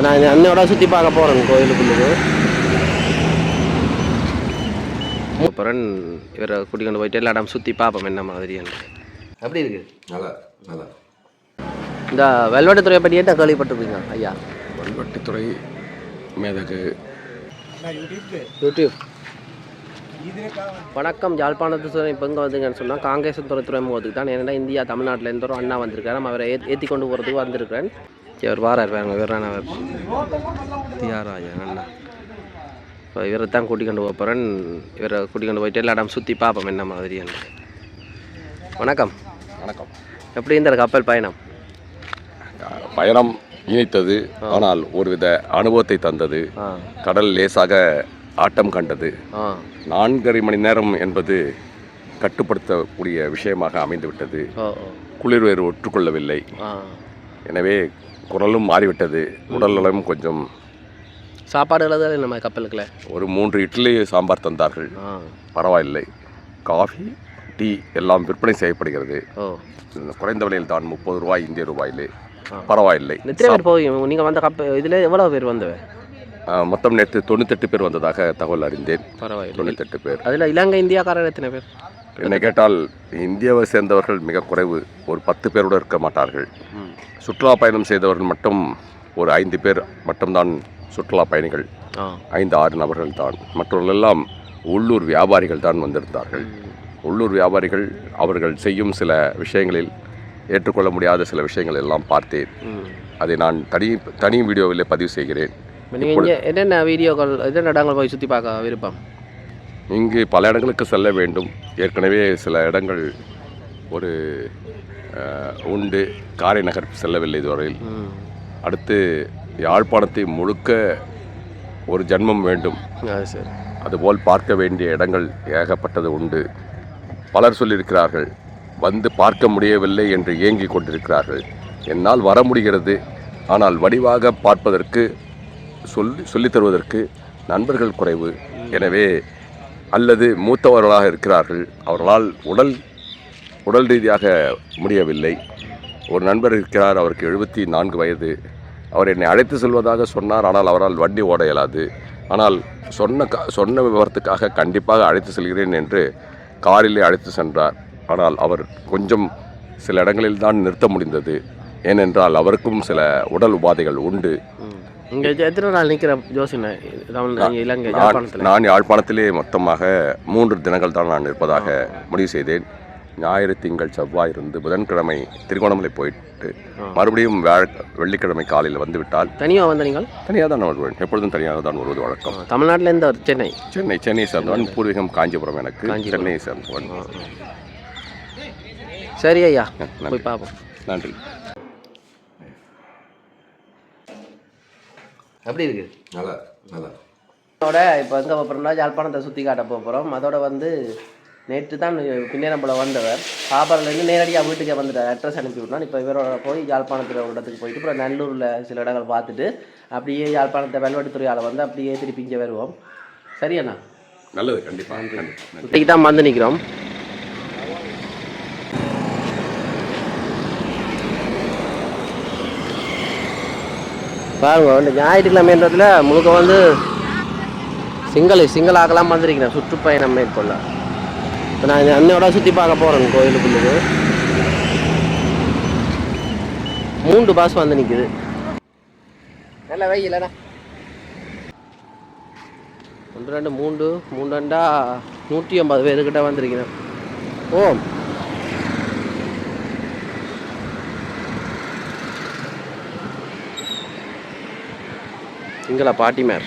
இப்போ நான் அன்னையோட சுற்றி பார்க்க போகிறேன் கோயிலுக்குள்ளுக்கு அப்புறம் இவரை கூட்டிக்கொண்டு போயிட்டு எல்லா இடம் சுற்றி பார்ப்போம் என்ன மாதிரி எப்படி இருக்கு? நல்லா நல்லா இந்த வெல்வெட்டுத்துறையை பற்றி என்ன கேள்விப்பட்டிருப்பீங்க ஐயா? வல்வெட்டித்துறை மேதகு. யூடியூப். வணக்கம். யாழ்ப்பாணத்து துறை இப்போ இங்கே வந்துங்கன்னு சொன்னால் காங்கேசன் துறைமுகத்துக்கு தான். ஏன்னா இந்தியா தமிழ்நாட்டில் எந்த ஒரு அண்ணா வந்திருக்காரு நம்ம அவரை ஏற்றி கொண்டு போகிறதுக்கு வந்திருக்கிறேன். இவர் வாரார் வேறு வேறு அவர் தியாராயா அண்ணா. இப்போ இவரை தான் கூட்டிக்கொண்டு போக போகிறேன் இவரை கூட்டிக்கொண்டு போயிட்டு எல்லா இடம் சுற்றி பார்ப்போம் என்ன மாதிரி வணக்கம். வணக்கம். எப்படி இந்த கப்பல் பயணம்? பயணம் இணைத்தது ஆனால் ஒருவித அனுபவத்தை தந்தது. கடல் லேசாக ஆட்டம் கண்டது. நான்கரை மணி நேரம் என்பது கட்டுப்படுத்தக்கூடிய விஷயமாக அமைந்துவிட்டது. குளிர் வேறு ஒற்றுக்கொள்ளவில்லை. எனவே குரலும் மாறிவிட்டது. உடல் நலம் கொஞ்சம் சாப்பாடு எழுதாது நம்ம கப்பலுக்குள்ள? ஒரு மூன்று இட்லி சாம்பார் தந்தார்கள். பரவாயில்லை. காஃபி டீ எல்லாம் விற்பனை செய்யப்படுகிறது. குறைந்த விலையில் தான் முப்பது ரூபாய் இந்திய ரூபாயிலே. பரவாயில்லை. எத்தனை பேர் போய் நீங்கள் வந்த கப்ப இதில் எவ்வளோ பேர் வந்தவ? ஆ, மொத்தம் நேற்று தொண்ணூத்தெட்டு பேர் வந்ததாக தகவல் அறிந்தேன். பரவாயில்லை. தொண்ணூத்தெட்டு பேர். அதில் இலங்கை இந்தியாக்காரர் எத்தனை பேர்? என்னை கேட்டால் இந்தியாவை சேர்ந்தவர்கள் மிக குறைவு. ஒரு பத்து பேரோடு இருக்க மாட்டார்கள். சுற்றுலா பயணம் செய்தவர்கள் மட்டும் ஒரு ஐந்து பேர் மட்டும்தான் சுற்றுலா பயணிகள். ஐந்து ஆறு நபர்கள் தான். மற்றவர்களெல்லாம் உள்ளூர் வியாபாரிகள் தான் வந்திருந்தார்கள். உள்ளூர் வியாபாரிகள் அவர்கள் செய்யும் சில விஷயங்களில் ஏற்றுக்கொள்ள முடியாத சில விஷயங்கள் எல்லாம் பார்த்தேன். அதை நான் தனி தனி வீடியோவிலே பதிவு செய்கிறேன். நீங்கள் என்னென்ன வீடியோக்கள் என்னென்ன இடங்கள் போய் சுற்றி பார்க்க விருப்பம்? இங்கு பல இடங்களுக்கு செல்ல வேண்டும். ஏற்கனவே சில இடங்கள் ஒரு உண்டு. காரை நகர் செல்லவில்லை இதுவரையில். அடுத்து யாழ்ப்பாணத்தை முழுக்க ஒரு ஜன்மம் வேண்டும். அதுபோல் பார்க்க வேண்டிய இடங்கள் ஏகப்பட்டது உண்டு. பலர் சொல்லியிருக்கிறார்கள் வந்து பார்க்க முடியவில்லை என்று ஏங்கிக் கொண்டிருக்கிறார்கள். என்னால் வர முடிகிறது. ஆனால் வடிவாக பார்ப்பதற்கு சொல்லி சொல்லித் தருவதற்கு நண்பர்கள் குறைவு. எனவே அல்லது மூத்தவர்களாக இருக்கிறார்கள் அவர்களால் உடல் உடல் ரீதியாக முடியவில்லை. ஒரு நண்பர் இருக்கிறார் அவருக்கு எழுபத்தி நான்கு வயது. அவர் என்னை அழைத்து செல்வதாக சொன்னார் ஆனால் அவரால் வண்டி ஓட இயலாது. ஆனால் சொன்ன க சொன்ன விவரத்துக்காக கண்டிப்பாக அழைத்து செல்கிறேன் என்று காரிலே அழைத்து சென்றார். ஆனால் அவர் கொஞ்சம் சில இடங்களில் தான் நிறுத்த முடிந்தது. ஏனென்றால் அவருக்கும் சில உடல் உபாதைகள் உண்டு. இங்கே எத்தனை நாள் நிற்கிற ஜோசின தமிழ் இலங்கை நான் யாழ்ப்பாணத்தில். நான் யாழ்ப்பாணத்திலே மொத்தமாக மூன்று தினங்கள் தான் நான் இருப்பதாக முடிவு செய்தேன். ஞாயிறு திங்கள் செவ்வாய் இருந்து புதன்கிழமை திருகோணமலை போயிட்டு மறுபடியும் வியாழ வெள்ளிக்கிழமை காலையில் வந்துவிட்டால் தனியாக வந்த நீங்கள்? தனியாக தான் வருவேன். எப்பொழுதும் தனியாக தான் வருவது வழக்கம். தமிழ்நாட்டில் ஒரு சென்னை? சென்னை சென்னை சேர்ந்தவன் பூர்வீகம் காஞ்சிபுரம் எனக்கு. சென்னையை சேர்ந்தவன். சரி ஐயா. போய் பார்ப்போம். நன்றி. எப்படி இருக்கு? நல்லா நல்லா அதோட இப்போ எங்கே போகிறோம்னா யாழ்ப்பாணத்தை சுற்றி காட்ட போகிறோம் அதோட வந்து நேற்று தான் பின்னேரம்புல வந்தவர். சாப்பாடுலேருந்து நேரடியாக வீட்டுக்கே வந்துட்டார். அட்ரஸ் அனுப்பி விட்டான் இப்போ இவரோட போய் யாழ்ப்பாணத்தில் ஒரு இடத்துக்கு போயிட்டு அப்புறம் நல்லூரில் சில இடங்கள் பார்த்துட்டு அப்படியே யாழ்ப்பாணத்தை வெல்வெட்டுத்துறையால் வந்து அப்படியே திருப்பி இங்கே வருவோம். சரியண்ணா நல்லது கண்டிப்பாக தான் வந்து நிற்கிறோம் பாருங்க இந்த ஞாயிற்றுக்கிழமைன்றதுல முழுக்க வந்து சிங்கல் சிங்கல் ஆகலாம் வந்திருக்கிறேன் சுற்றுப்பயணம் மேற்கொள்ள. இப்போ நான் அன்னையோட சுற்றி பார்க்க போகிறேன் கோயிலுக்குள்ளுக்கு மூன்று பாஸ் வந்து நிற்குது நல்ல வெயிலண்ணா ஒன்று ரெண்டு மூன்று மூன்று ரெண்டா நூற்றி ஐம்பது பேருக்கிட்ட வந்திருக்கிறேன். ஓ சிங்கள பாட்டிமார்.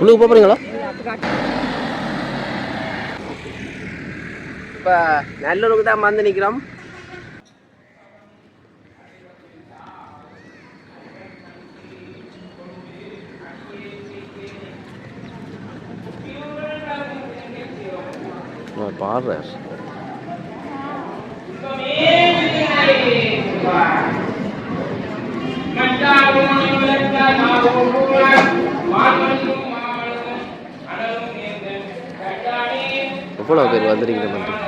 உள்ளுக்கு போகிறீங்களா இப்போ நல்லூருக்கு தான் வந்து நிற்கிறோம் பாடுறார் எவ்வளோ பேர் வந்துருக்கீங்க மட்டும்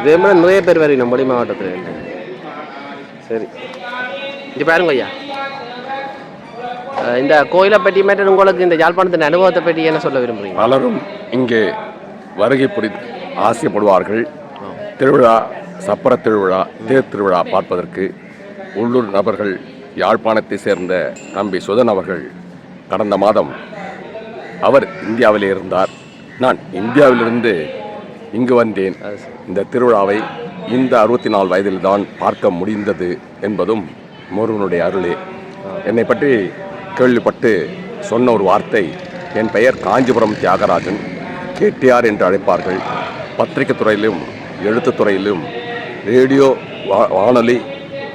இதே மாதிரி நிறைய பேர் வரீங்க நம்ம மாவட்டத்தில். சரி. இங்கே பாருங்க ஐயா. இந்த கோயிலை பற்றி மட்டும் உங்களுக்கு இந்த யாழ்ப்பாணத்தின் அனுபவத்தை பற்றி என்ன சொல்ல விரும்புகிறீங்க பலரும் இங்கே வருகை புரி ஆசைப்படுவார்கள். திருவிழா சப்பர திருவிழா தேர் திருவிழா பார்ப்பதற்கு உள்ளூர் நபர்கள் யாழ்ப்பாணத்தை சேர்ந்த தம்பி சுதன் அவர்கள் கடந்த மாதம் அவர் இந்தியாவில் இருந்தார். நான் இந்தியாவிலிருந்து இங்கு வந்தேன். இந்த திருவிழாவை இந்த அறுபத்தி நாலு வயதில்தான் பார்க்க முடிந்தது என்பதும் முருகனுடைய அருளே. என்னை பற்றி கேள்விப்பட்டு சொன்ன ஒரு வார்த்தை என் பெயர் காஞ்சிபுரம் தியாகராஜன். கேடிஆர் என்று அழைப்பார்கள். பத்திரிகை துறையிலும் எழுத்துத் துறையிலும் ரேடியோ வா- வானொலி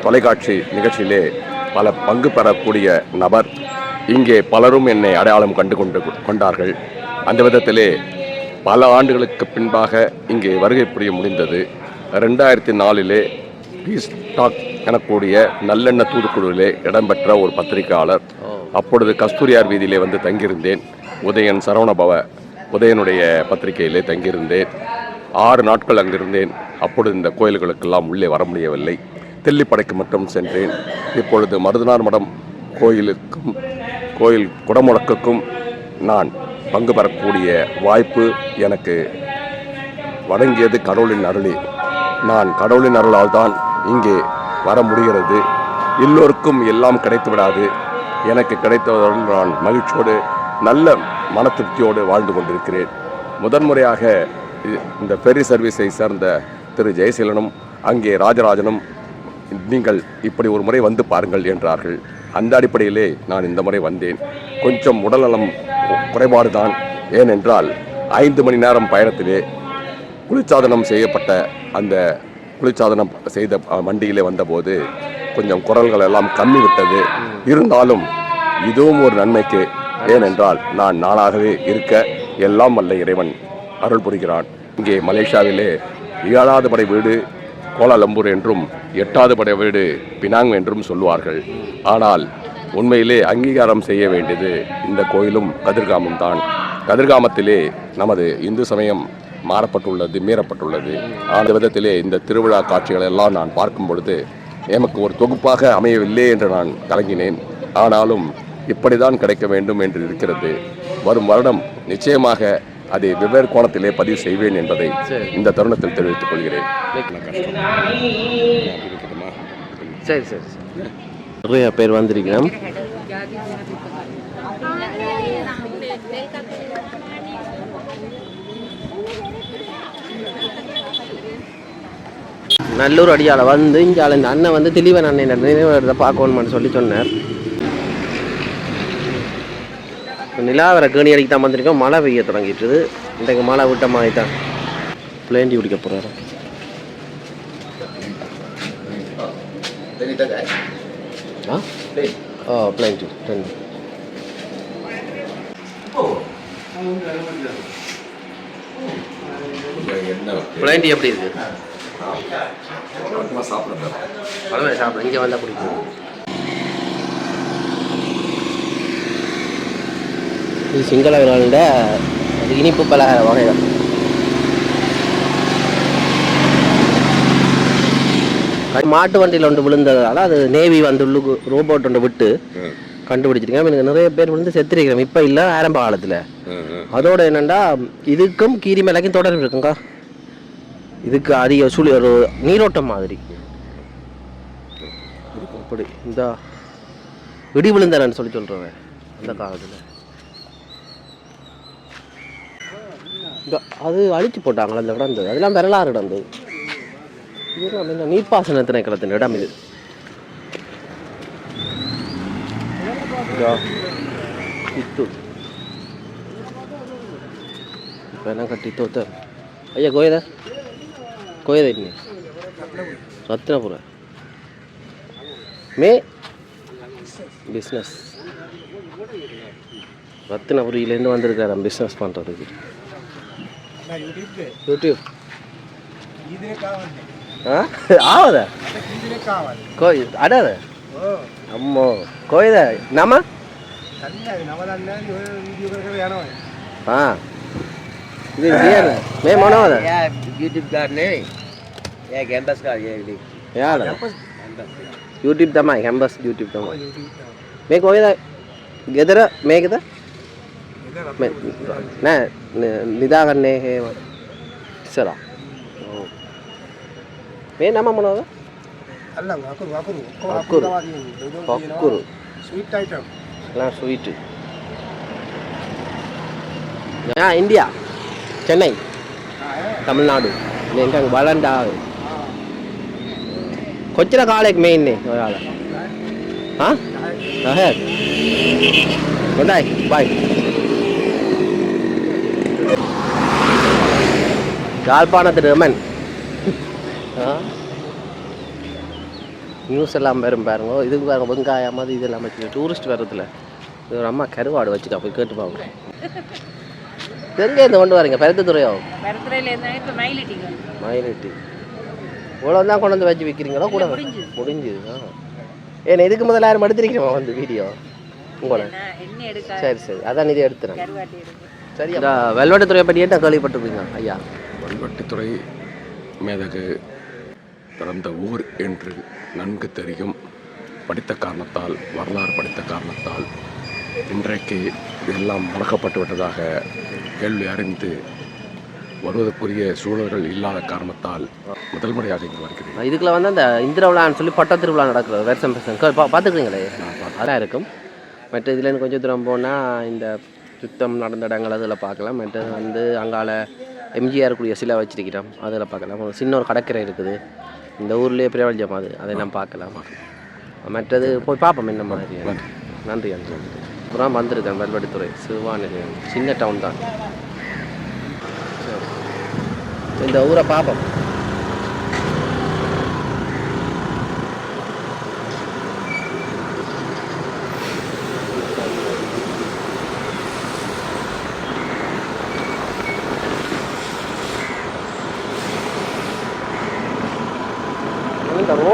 தொலைக்காட்சி நிகழ்ச்சியிலே பல பங்கு பெறக்கூடிய நபர் இங்கே பலரும் என்னை அடையாளம் கண்டு கொண்டு கொண்டார்கள். அந்த விதத்திலே பல ஆண்டுகளுக்கு பின்பாக இங்கே வருகை புரிய முடிந்தது. ரெண்டாயிரத்தி நாலிலே பீஸ் டாக் எனக்கூடிய நல்லெண்ண தூதுக்குழுவிலே இடம்பெற்ற ஒரு பத்திரிகையாளர். அப்பொழுது கஸ்தூரியார் வீதியிலே வந்து தங்கியிருந்தேன். உதயன் சரவணபவ உதயனுடைய பத்திரிகையிலே தங்கியிருந்தேன். ஆறு நாட்கள் அங்கிருந்தேன். அப்பொழுது இந்த கோயில்களுக்கெல்லாம் உள்ளே வர முடியவில்லை. தெல்லிப்படைக்கு மட்டும் சென்றேன். இப்பொழுது மருதனார் மடம் கோயிலுக்கும் கோயில் குடமுழக்குக்கும் நான் பங்கு பெறக்கூடிய வாய்ப்பு எனக்கு வழங்கியது கடவுளின் அருளே. நான் கடவுளின் அருளால் தான் இங்கே வர முடிகிறது. எல்லோருக்கும் எல்லாம் கிடைத்து விடாது எனக்கு கிடைத்ததுடன் நான் மகிழ்ச்சியோடு நல்ல மன திருப்தியோடு வாழ்ந்து கொண்டிருக்கிறேன். முதன்முறையாக இந்த ஃபெரி சர்வீஸை சேர்ந்த திரு ஜெயசீலனும் அங்கே ராஜராஜனும் நீங்கள் இப்படி ஒரு முறை வந்து பாருங்கள் என்றார்கள். அந்த அடிப்படையிலே நான் இந்த முறை வந்தேன். கொஞ்சம் உடல்நலம் குறைபாடு தான் ஏனென்றால் ஐந்து மணி நேரம் பயணத்திலே குளிர்ச்சாதனம் செய்யப்பட்ட அந்த குளிர்ச்சாதனம் செய்த வண்டியிலே வந்தபோது கொஞ்சம் குரல்கள் எல்லாம் கம்மி விட்டது இருந்தாலும் இதுவும் ஒரு நன்மைக்கு ஏனென்றால் நான் நானாகவே இருக்க எல்லாம் வல்ல இறைவன் அருள் புரிகிறான். இங்கே மலேசியாவிலே ஏழாவது படை வீடு கோலாலம்பூர் என்றும் எட்டாவது படை வீடு பினாங் என்றும் சொல்லுவார்கள். ஆனால் உண்மையிலே அங்கீகாரம் செய்ய வேண்டியது இந்த கோயிலும் கதிர்காமம் தான். கதிர்காமத்திலே நமது இந்து சமயம் மாறப்பட்டுள்ளது மீறப்பட்டுள்ளது. அந்த விதத்திலே இந்த திருவிழா காட்சிகளை எல்லாம் நான் பார்க்கும் பொழுது எமக்கு ஒரு தொகுப்பாக அமையவில்லை என்று நான் கலங்கினேன். ஆனாலும் இப்படிதான் கிடைக்க வேண்டும் என்று இருக்கிறது. வரும் வருடம் நிச்சயமாக அதை வெவ்வேறு கோணத்திலே பதிவு செய்வேன் என்பதை. இந்த தருணத்தில் தெரிவித்துக் கொள்கிறேன். சரி சரி சரி. நிறைய பேர் வந்திருக்கிறோம். நல்லூர் அடியால் வந்து இங்கே இந்த அண்ணன் வந்து திலீவன் அண்ணன் நினைவு பார்க்கணும்னு சொல்லி சொன்னார். நிலாவர கேணி அடிக்க தான் வந்திருக்கோம். மழை பெய்ய தொடங்கிட்டுது இன்றைக்கு மழை விட்ட மாதிரி தான் பிளேண்டி குடிக்க போகிறாரு ஆ? ஓ பிளேண்டி டென் பிளேண்டி எப்படி இருக்கு? பழமே சாப்பிட. இங்கே வந்தால் பிடிக்கும் இது சிங்களவர்களோட அது இனிப்பு பலகார வகைகள். மாட்டு வண்டியில் ஒன்று விழுந்ததால அது நேவி வந்து உள்ளுக்கு ரோபோட் ஒன்று விட்டு கண்டுபிடிச்சிருக்கேன் எனக்கு நிறைய பேர் விழுந்து செத்துருக்கிறோம் இப்போ இல்லை ஆரம்ப காலத்தில். அதோட என்னென்னா இதுக்கும் கீரி மேலைக்கும் தொடர்பு இருக்குங்க. இதுக்கு அதிக சுழி ஒரு நீரோட்டம் மாதிரி. அப்படி இந்த இடி விழுந்தானு சொல்லி சொல்கிறேன் அந்த காலத்தில். அது அழிச்சு போட்டாங்களா அந்த இடம். இருந்தது அதெல்லாம் வரலாறு இடம் இருந்தது நீர்ப்பாசன திணைக்களத்தின் இடம் இது. இத்து. இப்போ என்ன கட்டி தோத்த ஐயா கோயத? கோயத இன்னி ரத்னபுர. மே? பிஸ்னஸ் ரத்னபுரியிலேருந்து வந்திருக்காராம் பிஸ்னஸ் பண்ணுறதுக்கு యూట్యూబ్ ఆవదా? కోయి అడదా అమ్మో కోయదా? నమ్మ? ఇది మేము అనవదా యూట్యూబ్ గారిని క్యాంపస్ కాదు యూట్యూబ్ దమ్మా క్యాంపస్ యూట్యూబ్ దమ్మా మీకు పోయేదా గెదరా? మే కదా निदा करने हैं ಸರ ಏನಮ್ಮ ಮಾಡೋದು ಅಲ್ಲ ಹಾಕುರು ಹಾಕುರು ಹಾಕುರು ಸ್ವೀಟ್ ಐಟಮ್ ಎಲ್ಲ ಸ್ವೀಟ್ ಯಾ ಇಂಡಿಯಾ ಚೆನ್ನೈ ತಮಿಳ್ನಾಡು ಎಂಟಂಗೆ ಬಲಂಡ കൊച്ചിനെ കാളേക്ക് മെയിനെ ഒരാളെ யாழ்ப்பாணத்து ரெமன் நியூஸ் எல்லாம் வரும் பாருங்க. இதுக்கு பாருங்க வெங்காயம் அது இதெல்லாம் வச்சு டூரிஸ்ட் வரதுல இது ஒரு அம்மா கருவாடு வச்சுக்கா போய் கேட்டு பாருங்க. எங்கே இருந்து கொண்டு வரீங்க? பருத்தத்துறையோ மயிலிட்டி இவ்வளோ தான் கொண்டு வந்து வச்சு விற்கிறீங்களோ கூட முடிஞ்சுது. முடிஞ்சுது. ஆ. ஏன் இதுக்கு முதல்ல யாரும் எடுத்திருக்கிறோம் வந்து வீடியோ? உங்களை. நான் எண்ணெய் எடுக்க? சரி சரி. அதான் இது எடுத்துறேன். கருவாட்டி இருக்கு சரி இந்த வெல்வெட்டுத்துறையை பற்றி என்ன கேள்விப்பட்டிருக்கீங்க ஐயா? வல்வெட்டித்துறை மேதகு பிறந்த ஊர் என்று நன்கு தெரியும். படித்த காரணத்தால் வரலாறு படித்த காரணத்தால் இன்றைக்கு எல்லாம் மறக்கப்பட்டு விட்டதாக கேள்வி அறிந்து வருவதற்குரிய சூழல்கள் இல்லாத காரணத்தால் முதல் முறையாக இங்கு வருகிறேன். இதுக்குள்ள வந்து அந்த இந்திர விழான்னு சொல்லி பட்ட திருவிழா நடக்கிறது வருஷம் வருஷம் பார்த்துக்கிறீங்களே? அதான் இருக்கும். மற்ற இதுலேருந்து கொஞ்சம் தூரம் போனால் இந்த சுத்தம் நடந்த இடங்கள் அதில் பார்க்கலாம். மற்றது வந்து அங்கால எம்ஜிஆர் கூடிய சிலை வச்சிருக்கிறோம். அதில் பார்க்கலாம். ஒரு சின்ன ஒரு கடற்கரை இருக்குது. இந்த ஊர்லேயே பிரபஞ்சம் அது அதை நம்ம பார்க்கலாம். மற்றது போய் பார்ப்போம் என்ன மாதிரி நன்றி அஞ்சு அப்புறம் வந்திருக்கேன் வெல்வெடுத்துறை சிறுவானிலை சின்ன டவுன் தான். இந்த ஊரை பார்ப்போம்.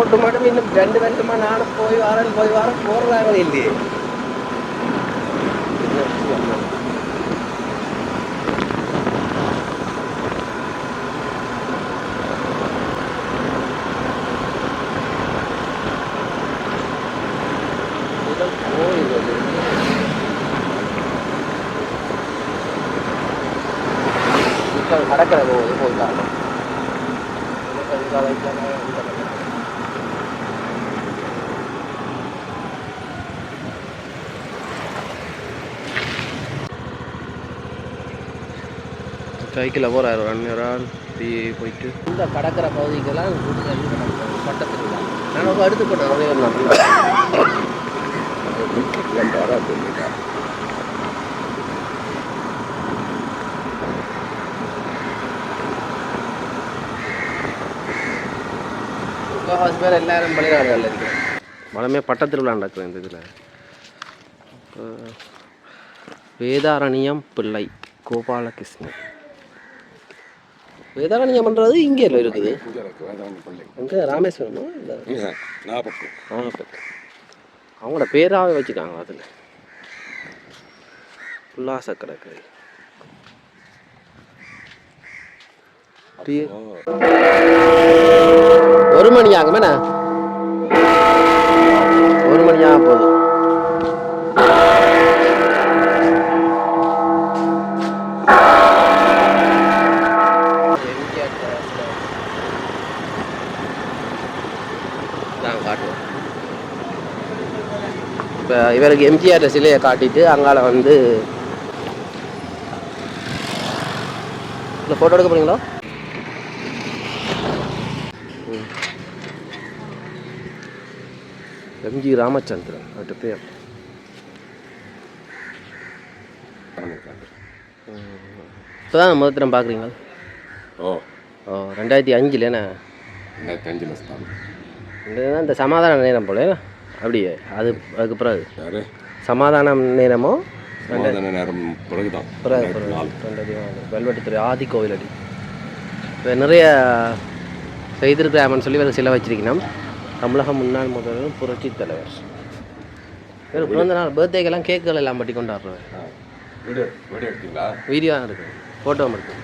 இந்த ரோட்டு மட்டும் இன்னும் ரெண்டு வருஷமா நானும் போய் வரேன் போய் வரேன் போடுறாங்க இல்லையே கோயில் அது. இப்ப கடற்கரை போகுது போயிட்டாங்க சைக்கிளில் அந்நேரம் டீ போயிட்டு. இந்த கடற்கரை பகுதிக்கெல்லாம் பட்டத்தில் நான் அடுத்து போட்டேன் முக்கால்வாசி பேர் எல்லாரும் வெளிநாடுகளில் இருக்கிறேன் வளமே பட்டத்திருவிழா நடக்குது இந்த இதில். வேதாரண்யம் பிள்ளை கோபாலகிருஷ்ணன். வேதாரண்யம்ன்றது இங்கே இருக்குது. அங்கே ராமேஸ்வரமா? இல்லை. நாகப்பட்டினம். அவங்களோட பேராகவே வச்சுக்காங்க அதில்? உல்லாச கடற்கரை. ஒரு மணி ஆகும் ஒரு மணி ஆக போகுது. இவருக்கு எம்ஜிஆர் சிலையை காட்டிட்டு அங்கால வந்து இல்லை ஃபோட்டோ எடுக்க போறீங்களா. எம்ஜி ராமச்சந்திரன் அவர்கிட்ட பேர் இப்போ தான் முதல் தரம் பார்க்குறீங்களா ஓ. ஓ ரெண்டாயிரத்தி அஞ்சில் என்ன? ரெண்டாயிரத்தி அஞ்சில் இந்த சமாதான நேரம் போல அப்படியே அது அதுக்கு பிறகு. யாரு? சமாதானம் நேரமோ? சமாதான நேரம் பிறகு ரெண்டாயிரத்தி பிறகு. வெல்வெட்டுத்துறை ஆதி கோவிலடி இப்போ நிறைய செய்திருக்கிறாமன்னு சொல்லி ஒரு சிலை வச்சிருக்கணும். தமிழக முன்னாள் முதல்வர் புரட்சி தலைவர். இவர் பிறந்த நாள் பர்த்டேக்கெல்லாம் கேக்குகள் எல்லாம் பட்டி கொண்டாடுறேன் வீடியோ வீடியோ எடுத்தீங்களா? வீடியோ இருக்கு. ஃபோட்டோ எடுத்து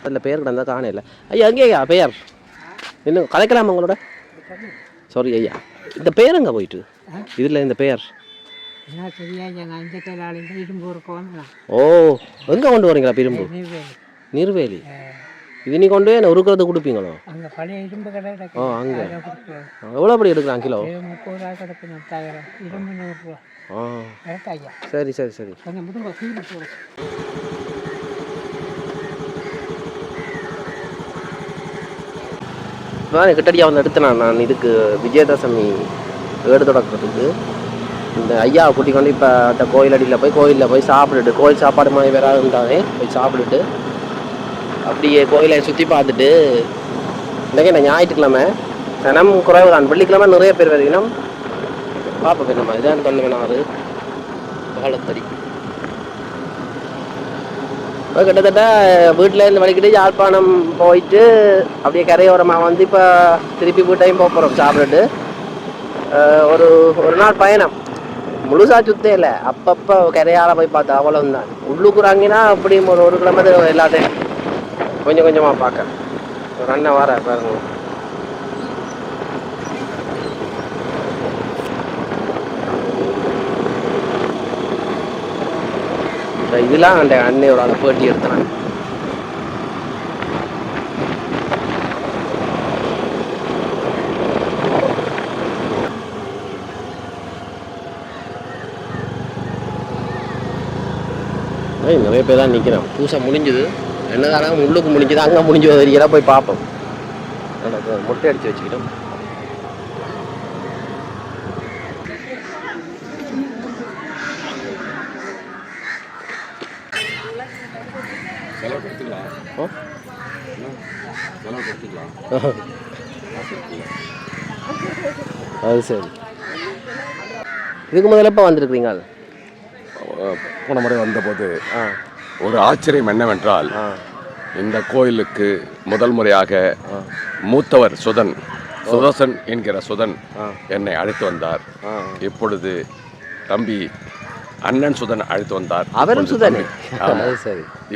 அதில் பெயர் கிடந்தா காணையில் ஐயா எங்கேயா பெயர்? இன்னும் கலைக்கலாமா உங்களோட? சாரி ஐயா. இந்த பெயர் எங்கே போயிட்டு? இதில் இந்த பெயர். ஓ எங்கே கொண்டு வரீங்களா நெய்வேலி நீர்வேலி. இது நீ கொண்டு போய் உருக்கிறது கொடுப்பீங்களோ? இரும்பு ஓ அங்கே. எவ்வளோ படி எடுக்கிறான் கிலோ? இரும்பு ஆ. ஐயா? சரி சரி சரி. நான் கிட்டடியாக வந்து எடுத்தேன் நான். இதுக்கு விஜயதசமி வேடு தொடக்கிறதுக்கு இந்த ஐயாவை கூட்டி கொண்டு இப்போ அந்த கோயில் அடியில் போய் கோயிலில் போய் சாப்பிட்டுட்டு கோயில் சாப்பாடு மாதிரி வேற இருந்தாவே போய் சாப்பிட்டுட்டு அப்படியே கோயிலை சுற்றி பார்த்துட்டு இன்றைக்கி நான் ஞாயிற்றுக்கிழமை? தினம் குறைவு தான். வெள்ளிக்கிழமை நிறைய பேர் வருகிறோம் பார்ப்போம் நம்ம இதான் தொல்லை வேணாம் அது காலத்தடி கிட்டத்தட்ட வீட்டில் இருந்து வலிக்கிட்டு யாழ்ப்பாணம் போயிட்டு அப்படியே கரையோரமாக வந்து இப்போ திருப்பி வீட்டையும் போக போகிறோம் சாப்பிட்டுட்டு. ஒரு ஒரு நாள் பயணம். முழுசா சுத்தே இல்லை. அப்பப்போ கரையால் போய் பார்த்தா அவ்வளோந்தான் உள்ளுக்குறாங்கன்னா அப்படியும் ஒரு ஒரு கிலோமீட்டர் எல்லாத்தையும் கொஞ்சம் கொஞ்சமாக பார்க்க. ஒரு அண்ணன் வர பாருங்க. இந்த இதெல்லாம் அந்த அன்னையோட அந்த பேட்டி எடுத்தேன் நிறைய பேர் தான் நிற்கிறோம் பூசை முடிஞ்சுது. என்னதானாலும் உள்ளுக்கு முடிஞ்சுது அங்கே முடிஞ்சு தெரியல போய் பார்ப்போம். மொட்டை அடித்து வச்சுக்கிட்டோம். அது சரி. இதுக்கு முதல்ல எப்போ வந்திருக்கிறீங்க? போன முறை வந்தபோது ஒரு ஆச்சரியம் என்னவென்றால் இந்த கோயிலுக்கு முதல் முறையாக மூத்தவர் சுதன் சுதர்சன் என்கிற சுதன். என்னை அழைத்து வந்தார். இப்பொழுது தம்பி அண்ணன் சுதன் அழைத்து வந்தார். அவரும் சுதானே.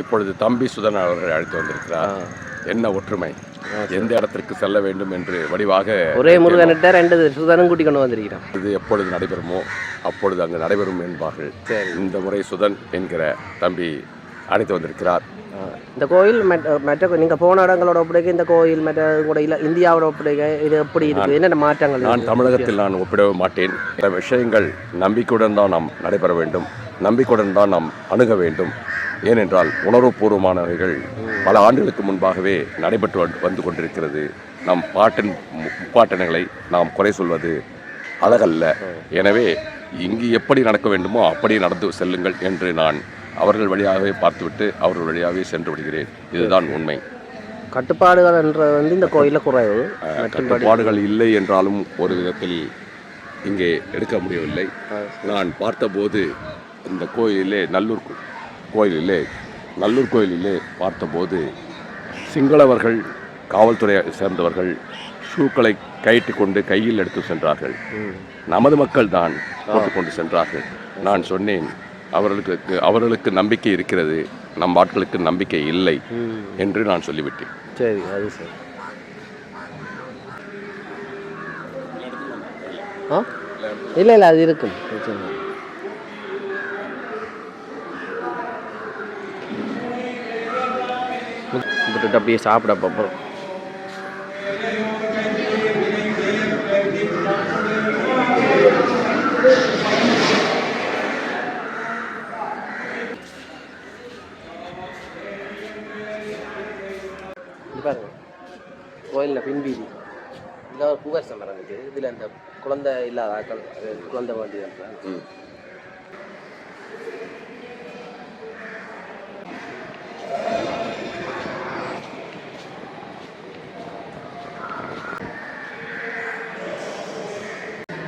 இப்பொழுது தம்பி சுதன் அவர்கள் அழைத்து வந்திருக்கிறார். என்ன ஒற்றுமை? எந்த இடத்திற்கு செல்ல வேண்டும் என்று வடிவாக ஒரே முருகன்கிட்ட ரெண்டு சுதனும் கூட்டி கொண்டு வந்திருக்கிறான் இது எப்பொழுது நடைபெறுமோ அப்பொழுது அங்கு நடைபெறும் என்பார்கள். இந்த முறை சுதன் என்கிற தம்பி அழைத்து வந்திருக்கிறார். இந்த கோயில் மற்ற நீங்கள் போன இடங்களோட ஒப்படைக்க இந்த கோயில் மற்ற கூட இல்லை இந்தியாவோட ஒப்படைக்க இது எப்படி இருக்குது என்னென்ன மாற்றங்கள் நான்? தமிழகத்தில் நான் ஒப்பிடவே மாட்டேன். இந்த விஷயங்கள் நம்பிக்கையுடன் தான் நாம் நடைபெற வேண்டும். நம்பிக்கையுடன் தான் நாம் அணுக வேண்டும். ஏனென்றால் உணர்வுபூர்வமானவைகள் பல ஆண்டுகளுக்கு முன்பாகவே நடைபெற்று வந்து- வந்து கொண்டிருக்கிறது. நம் பாட்டின் முப்பாட்டனைகளை நாம் குறை சொல்வது அழகல்ல. எனவே இங்கு எப்படி நடக்க வேண்டுமோ அப்படி நடந்து செல்லுங்கள் என்று நான் அவர்கள் வழியாகவே பார்த்துவிட்டு அவர்கள் வழியாகவே சென்று விடுகிறேன். இதுதான் உண்மை. கட்டுப்பாடுகள் என்ற வந்து இந்த கோயிலில் குறைவு. கட்டுப்பாடுகள் இல்லை என்றாலும் ஒரு விதத்தில் இங்கே எடுக்க முடியவில்லை. நான் பார்த்தபோது இந்த கோயிலிலே நல்லூர் கோயிலிலே நல்லூர் கோயிலிலே பார்த்தபோது சிங்களவர்கள் காவல்துறையை சேர்ந்தவர்கள் ஷூக்களை கயிட்டு கொண்டு கையில் எடுத்து சென்றார்கள். நமது மக்கள் தான் போட்டுக்கொண்டு சென்றார்கள். நான் சொன்னேன் அவர்களுக்கு அவர்களுக்கு நம்பிக்கை இருக்கிறது நம் ஆட்களுக்கு நம்பிக்கை இல்லை என்று நான் சொல்லிவிட்டேன். சரி அது சரி. இல்லை இல்லை அது இருக்கும் பிரச்சனை இல்லை. விட்டுட்டு அப்படியே சாப்பிட பார்ப்போம் பாருங்க. கோயிலில் பின்வீதி இதில் ஒரு புகர் சமரம் இருக்குது இதில் இந்த குழந்தை இல்லாத ஆட்கள் அது குழந்தை வேண்டி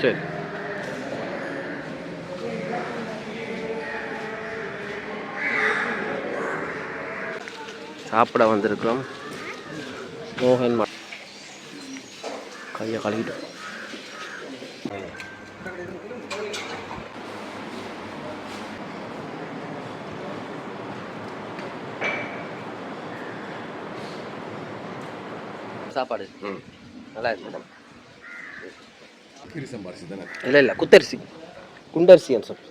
சரி சாப்பிட வந்திருக்கிறோம். மோகன் மா கையை கழுவிட்டு. சாப்பாடு. நல்லா இருக்கு. இல்லை இல்லை குத்தரிசி குண்டரிசி சொல்